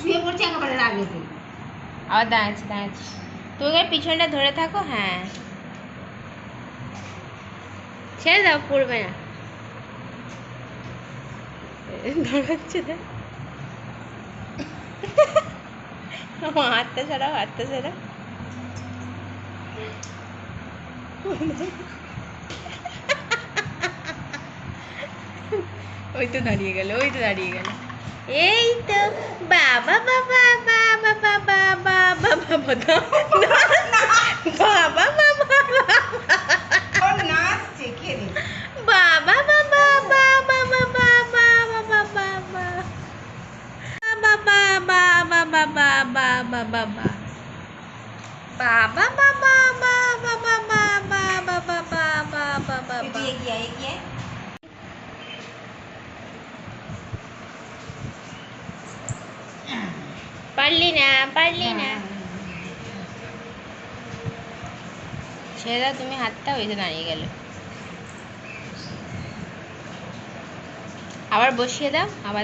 শুয়ে পড়ছে একেবারে রাগেতে আবার দাঁড়াচ্ছি দাঁড়াচ্ছি। তুমি ওই পিছনটা ধরে থাকো হ্যাঁ। ছেড়ে দাও, পড়বে না। ধরাচ্ছে হাতটা ছাড়াও হাতটা ছাড়াও। ওই তো দাঁড়িয়ে গেল, ওই তো দাঁড়িয়ে গেল। এই তো। Abadam. Baba mama. Oh, nasty kitty. Baba baba baba baba baba baba. Baba baba baba baba baba. Baba baba baba baba baba baba baba baba. Itu ya ya ya. Palina, Palina. ছেড়ে দাও তুমি হাতটা ওই যে দাঁড়িয়ে গেল। আবার বসিয়ে দাও আবার